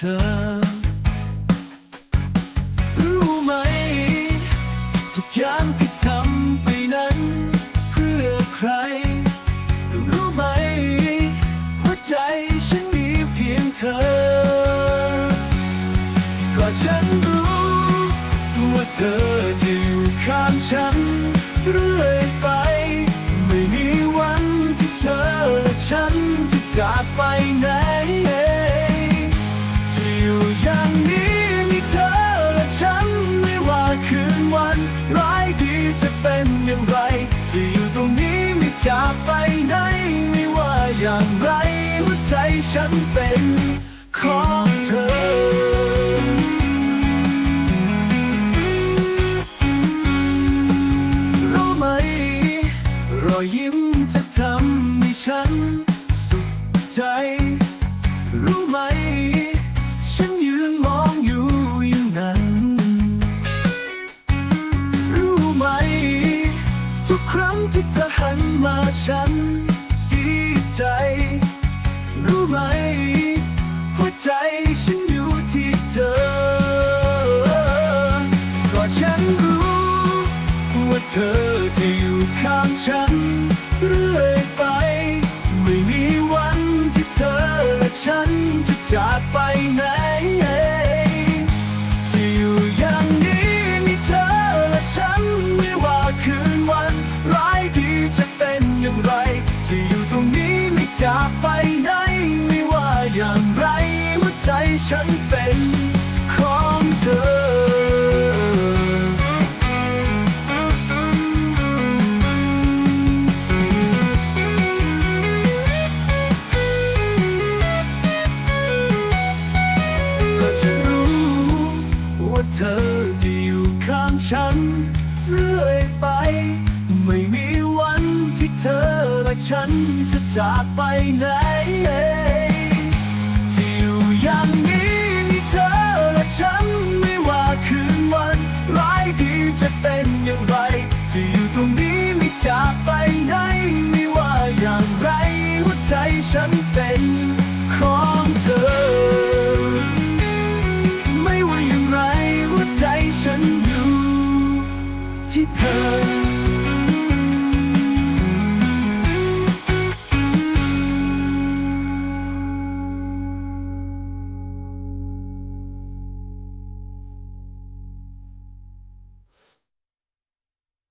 ธอ รู้ไหม ทุกอย่างที่ทำไปนั้น เพื่อใคร รู้ไหม หัวใจฉันมีเพียงเธอ ก็ฉันรู้ว่าเธอจะอยู่ข้างฉันเรื่อยไป ไม่มีวันที่เธอและฉันจะจากไปไหน เป็นอย่างไร จะอยู่ตรงนี้ไม่จากไปไหน ไม่ว่าอย่างไร หัวใจฉันเป็นของเธอ ทุกครั้งที่เธอหันมาฉันดีใจ รู้ไหมหัวใจฉันอยู่ที่เธอ ก็ฉันรู้ว่าเธอจะอยู่ข้างฉันเรื่อยไป จะอยู่ตรงนี้ไม่จากไปไหน ไม่ว่าอย่างไรหัวใจฉันเป็นของเธอก็ฉันรู้ว่าเธอจะอยู่ข้างฉัน เรื่อยไป ไม่มี ฉันจะจากไปไหนจะอยู่อย่างนี้มีเธอและฉันไม่ว่าคืนวันร้ายดีจะเป็นอย่างไรจะอยู่ตรงนี้ไม่จากไปไหน ไม่ว่าอย่างไรหัวใจฉันเป็นของเธอ ไม่ว่าอย่างไรหัวใจฉันอยู่ที่เธอ